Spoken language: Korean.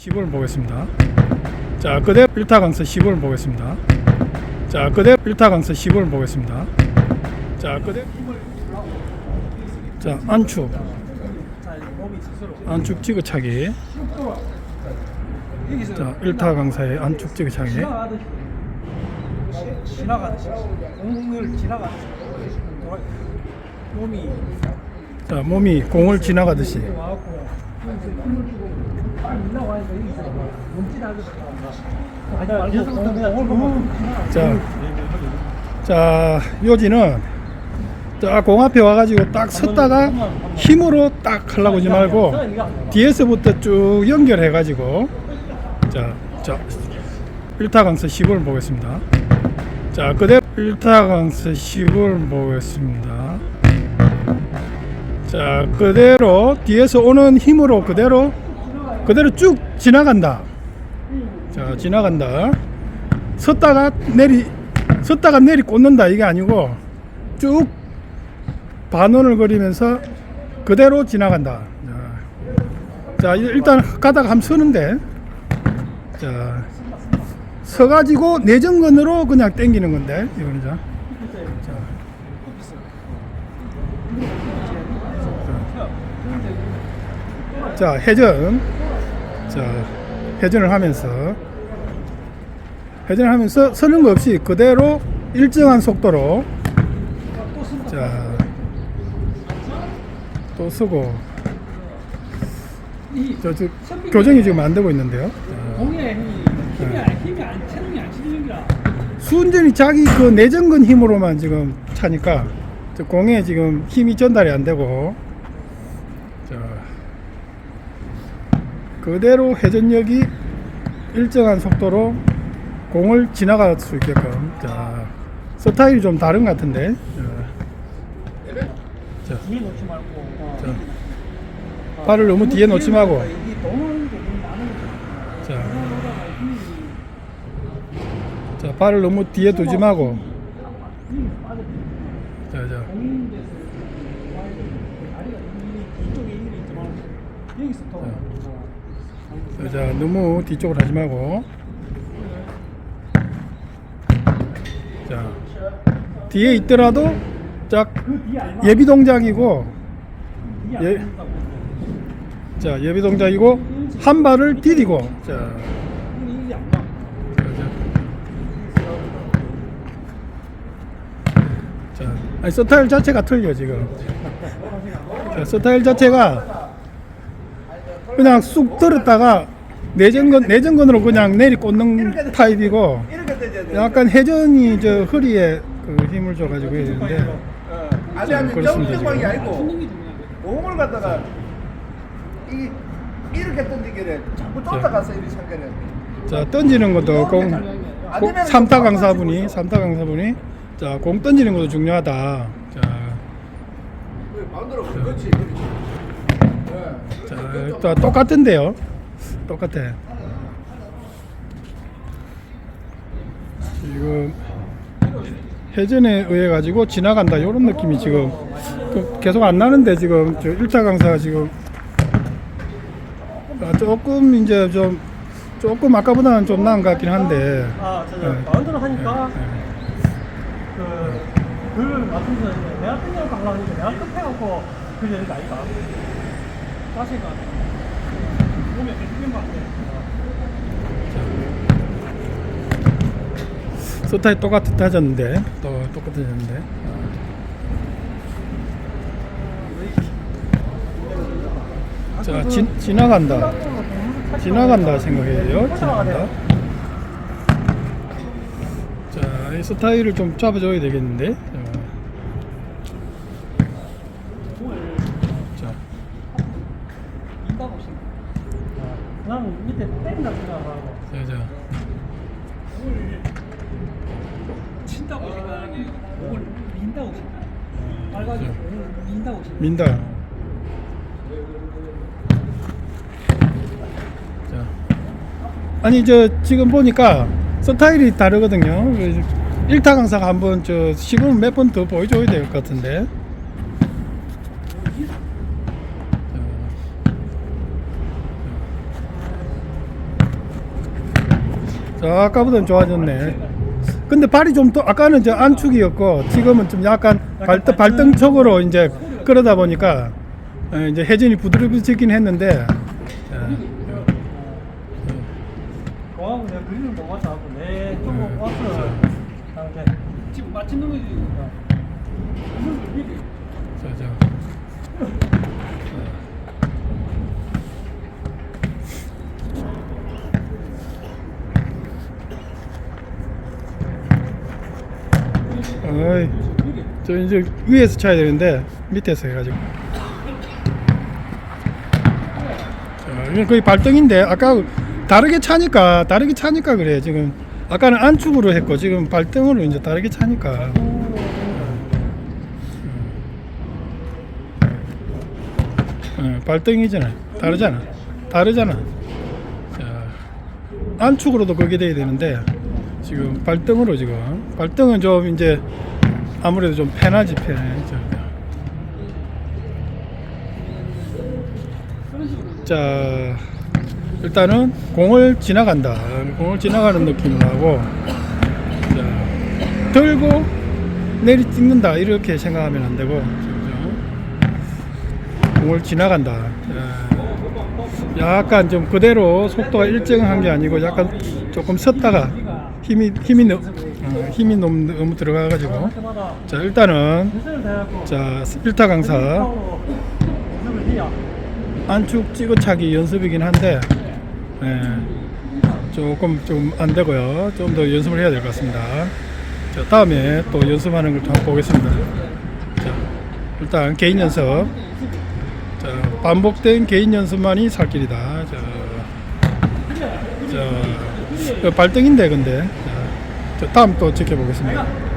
시범을 보겠습니다. 자, 그대 1타 강서 시범을 보겠습니다. 자, 그대 1타 강서 시범을 보겠습니다. 자, 그대 자, 안축. 안축 지그차기. 자, 1타 강사의 안축 지그차기. 지나가듯이 공을 지나가듯이 몸이 자, 몸이 공을 지나가듯이. 자, 자, 요지는 자, 공 앞에 와가지고 딱 섰다가 힘으로 딱 하려고 하지 말고 뒤에서부터 쭉 연결해가지고 자, 자, 1타 강서 10을 보겠습니다. 자, 그대로 1타 강서 10을 보겠습니다. 자, 그대로 뒤에서 오는 힘으로 그대로 그대로 쭉 지나간다. 자, 지나간다. 섰다가 내리 섰다가 내리 꽂는다 이게 아니고 쭉 반원을 그리면서 그대로 지나간다. 자, 자 일단 가다가 한번 서는데 자 서가지고 내전근으로 그냥 당기는 건데 이거는 자. 자, 자 회전. 자 회전을 하면서. 회전을 하면서 서는 거 없이 그대로 일정한 속도로. 자, 또 쓰고. 저, 저 교정이 지금 안 되고 있는데요. 수운전이 자기 그 내전근 힘으로만 지금 차니까 저 공에 지금 힘이 전달이 안 되고. 자, 그대로 회전력이 일정한 속도로 공을 지나갈 수 있게끔 자, 스타일이 좀 다른 것 같은데 자, 어. 자, 발을 너무 뒤에 놓지 말고 자, 자 발을 너무 뒤에 두지 말고 자, 자. 여기서 어. 자, 자, 너무 뒤쪽으로 하지 말고. 자, 뒤에 있더라도 안 예비 동작이고, 예. 자, 예비 동작이고, 한 발을 디디고, 자. 자, 아니, 스타일 자체가 틀려, 지금. 자, 스타일 자체가 그냥 쑥 들었다가 내전근, 내전근으로 그냥 내리 꽂는 타입이고. 약간 회전이 저 허리에 그 힘을 줘가지고 해야 되는데, 아니 아니 지금. 아니고. 공을 갖다가 이 이렇게 던지기를 자꾸 쫓아가서 이렇게 참견해. 자, 던지는 것도 공, 안공 삼타 좀 강사분이. 삼타 강사분이, 자, 공 던지는 것도 중요하다. 자, 마음대로 그렇지 그렇지. 예. 자, 또 똑같은데요. 똑같아. 지금 회전에 의해 가지고 지나간다 이런 느낌이 지금 그 계속 안 나는데 지금 저 1타 강사가 지금 아, 조금 이제 좀 조금 아까보다는 좀 나은 것 같긴 한데 아, 저, 네. 저 마운드로 하니까 네, 그, 그 맞춤선인데 내가 땡겨갖고 하려고 하니까 내가 급해갖고 그 얘기 아니 까 자세가 몸에 배트된 것 같아 스타일 똑같아졌는데 또 똑같아졌는데. 자 지, 지나간다. 지나간다 생각해요. 지나간다. 자 이 스타일을 좀 잡아줘야 되겠는데 자, 민다고 생각 나는 밑에 땡긴다 생각하고. 자, 자, 친다고 생각하는 게 목을 민다고 생각 빨갛게 공을 민다고 생각 민다. 자. 아니 저 지금 보니까 스타일이 다르거든요. 1타 강사가 한번 저 시범 몇 번 더 보여줘야 될 것 같은데 자, 아까보다는 좋아졌네. 근데 발이 좀 더 아까는 저 안축이었고 지금은 좀 약간 발등 발등 쪽으로 이제 끌어다 보니까 어, 이제 회전이 부드러워지긴 했는데 어, 공하고 내가 그림을 못 맞춰갖고 내 쪽으로 네. 왔어. 상태. 지금 맞추는 거지. 자, 자. 어이, 저 이제 위에서 쳐야 되는데 밑에서 해가지고. 자, 거의 발등인데 아까 다르게 차니까 다르게 차니까 그래 지금 아까는 안축으로 했고 지금 발등으로 이제 다르게 차니까. 어, 발등이잖아. 다르잖아. 다르잖아. 자, 안축으로도 그게 돼야 되는데 지금 발등으로 지금 발등은 좀 이제 아무래도 좀 편하지 편해. 자, 자 일단은 공을 지나간다. 공을 지나가는 느낌으로 하고 자, 들고 내리 찍는다 이렇게 생각하면 안 되고? 공을 지나간다. 자, 약간 좀 그대로 속도가 일정한 게 아니고 약간 조금 섰다가 힘이 힘이 너, 어, 힘이 너무, 너무 들어가가지고 자 일단은 자 1타 강사. 안축 찍어차기 연습이긴 한데 예, 조금 좀 안 되고요. 좀 더 연습을 해야 될 것 같습니다. 자 다음에 또 연습하는 걸좀 한번 보겠습니다. 자 일단 개인 연습. 자 반복된 개인 연습만이 살 길이다. 자, 자 어, 발등인데 근데 다음 또 지켜보겠습니다.